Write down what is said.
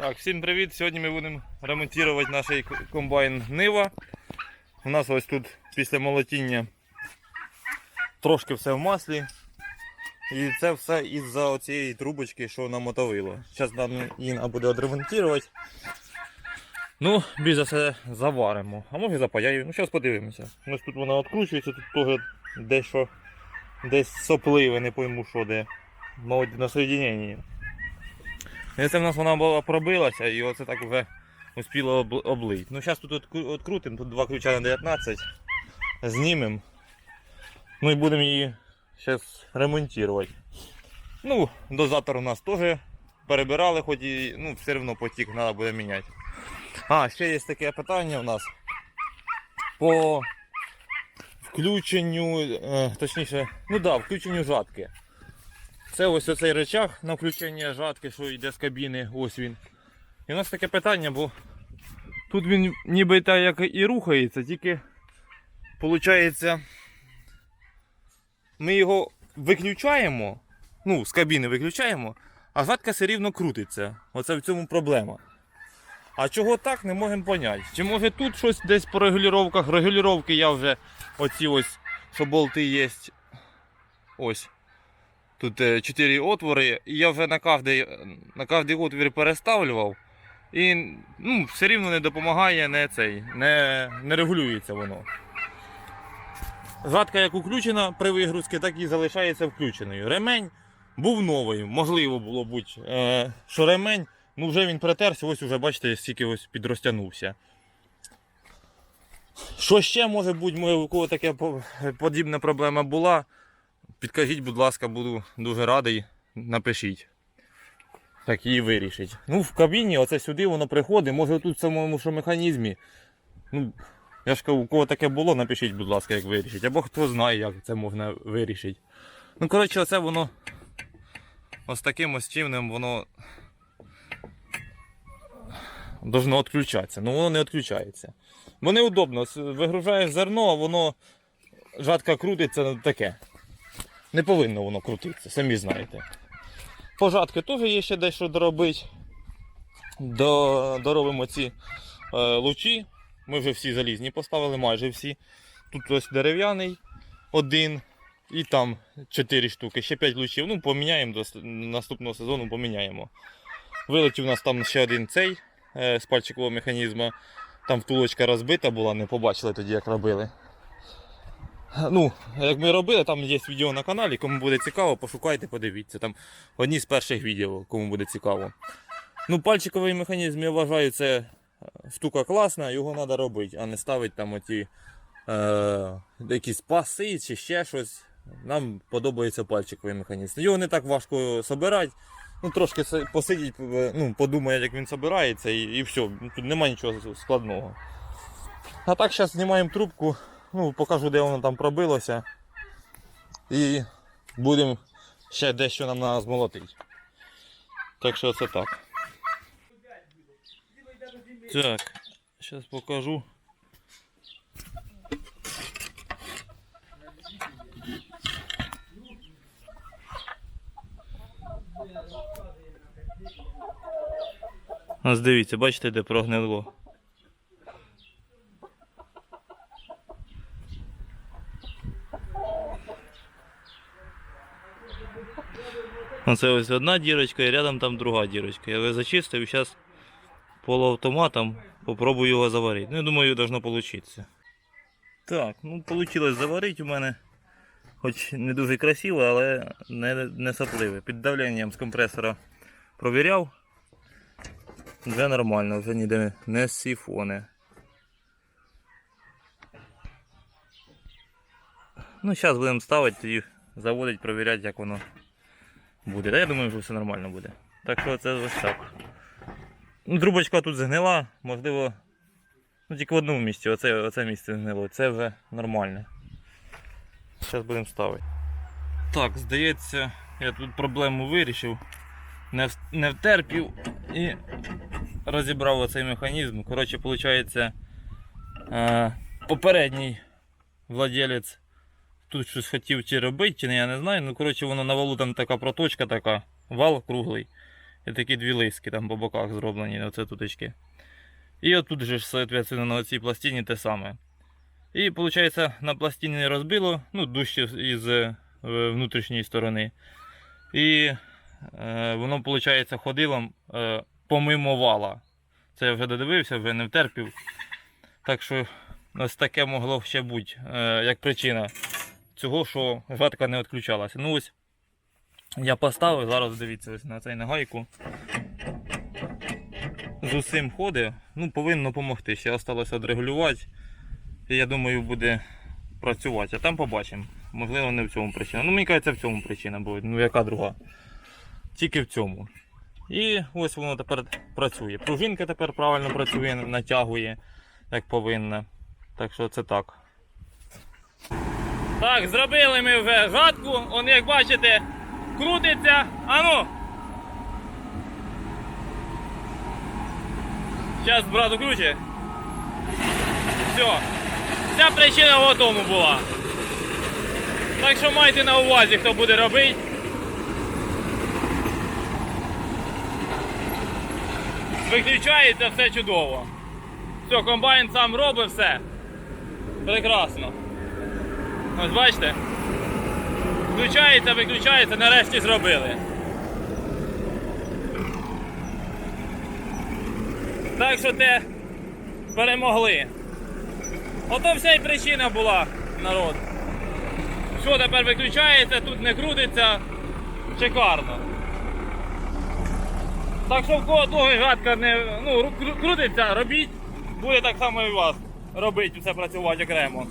Так, всім привіт! Сьогодні ми будемо ремонтувати наш комбайн Нива. У нас ось тут після молотіння трошки все в маслі. І це все із-за цієї трубочки, що намотовило. Зараз нам її буде відремонтувати. Ну, більш все заваримо. А може запаяю. Ну, зараз подивимося. Ось тут вона відкручується, тут теж дещо десь сопливе, не пойму що де. Мабуть, на соєдиненні. І це в нас вона була пробилася і оце так вже успіло об- облить. Ну зараз тут відкрутимо, тут два ключа на 19. Знімемо. Ну і будемо її зараз ремонтувати. Ну, дозатор у нас теж перебирали, хоч і ну, все одно потік треба буде міняти. А, ще є таке питання у нас по включенню, е, точніше, ну да, включенню жатки. Це ось оцей речах на включення жатки, що йде з кабіни, ось він. І у нас таке питання, бо тут він ніби так як і рухається, тільки виходить, ми його виключаємо, ну, з кабіни виключаємо, а жатка все рівно крутиться. Оце в цьому проблема. А чого так, не можемо поняти. Чи може тут щось десь по регулюваннях? Регулювання я вже оці ось, що болти є. Ось. Тут 4 отвори, і я вже на кожний, на кожний отвір переставлював. І ну, все рівно не допомагає, не цей, не, не регулюється воно. Жатка як включена при вигрузці, так і залишається включеною. Ремень був новий, можливо було бути, е, що ремень, ну вже він притерся, ось уже бачите, стільки ось підрозтягнувся. Що ще може бути, у кого така по- подібна проблема була? Підкажіть, будь ласка, буду дуже радий. Напишіть. Так її вирішить. Ну, в кабіні, оце сюди воно приходить, може тут в самому що механізмі. Ну, я ж кажу, у кого таке було, напишіть, будь ласка, як вирішить. Або хто знає, як це можна вирішити. Ну, коротше, оце воно ось таким ось чином воно должно відключатися. Ну воно не відключається. Бо неудобно. Вигружаєш зерно, а воно жатка крутиться ну, таке. Не повинно воно крутитися, самі знаєте. По жатки теж є ще дещо доробити. До, доробимо ці е, лучі. Ми вже всі залізні поставили, майже всі. Тут ось дерев'яний один і там 4 штуки, ще 5 лучів. Ну, поміняємо до наступного сезону, поміняємо. Вилетів у нас там ще один цей е, з пальчикового механізму. Там втулочка розбита була, не побачили тоді, як робили. Ну, як ми робили, там є відео на каналі, кому буде цікаво, пошукайте, подивіться. Там одні з перших відео, кому буде цікаво. Ну, пальчиковий механізм, я вважаю, це е, штука класна, його треба робити, а не ставити там оті е, якісь паси чи ще щось. Нам подобається пальчиковий механізм. Його не так важко собирати. Ну, трошки посидіть, е, ну, подумають, як він собирається, і, і все. Тут немає нічого складного. А так зараз знімаємо трубку, ну, покажу, де воно там пробилося. І будемо ще дещо нам треба змолотити. Так що це так. Так, зараз покажу. Ось дивіться, бачите, де прогнило. Оце ось одна дірочка і рядом там друга дірочка. Я його зачистив і зараз полуавтоматом попробую його заварити. Ну, я думаю, должно получиться. Так, ну вийшло заварити у мене. Хоч не дуже красиво, але не, не сопливе. Під давленням з компресора провіряв. Вже нормально, вже ніде не сіфоне. Ну, зараз будемо ставити і заводити, провіряти, як воно буде. Та я думаю, що все нормально буде. Так що це ось так. Ну, трубочка тут згнила, можливо, ну тільки в одному місці, оце, оце місце згнило. Це вже нормально. Зараз будемо ставити. Так, здається, я тут проблему вирішив. Не, не втерпів і розібрав оцей механізм. Коротше, виходить, е, попередній владелець тут щось хотів чи робити, чи не, я не знаю. Ну, коротше, воно на валу там така проточка така, вал круглий. І такі дві лиски там по боках зроблені, оце туточки. І отут же соответственно, на цій пластині те саме. І виходить, на пластині розбило, ну, дужче із е, внутрішньої сторони. І е, воно, виходить, ходило е, помимо вала. Це я вже додивився, вже не втерпів. Так що ось таке могло ще бути, е, як причина цього, що жатка не відключалася. Ну ось я поставив, зараз дивіться ось на цей нагайку. З усім ходить, ну повинно допомогти. Ще залишилося відрегулювати. Я думаю, буде працювати. А там побачимо. Можливо, не в цьому причина. Ну, мені кажеться, в цьому причина буде. Ну яка друга? Тільки в цьому. І ось воно тепер працює. Пружинка тепер правильно працює, натягує, як повинна. Так що це так. Так, зробили ми вже жатку. Он, як бачите, крутиться. Ану! Зараз брат круче. Все. Ця причина в тому була. Так що майте на увазі, хто буде робити. Виключається все чудово. Все, комбайн сам робить все. Прекрасно. Ось бачите? Включається, виключається, нарешті зробили. Так що те перемогли. Ото вся і причина була, народ. Що тепер виключається, тут не крутиться. Шикарно. Так що в кого того гадка не ну, крутиться, робіть, буде так само і у вас робити, все працювати окремо.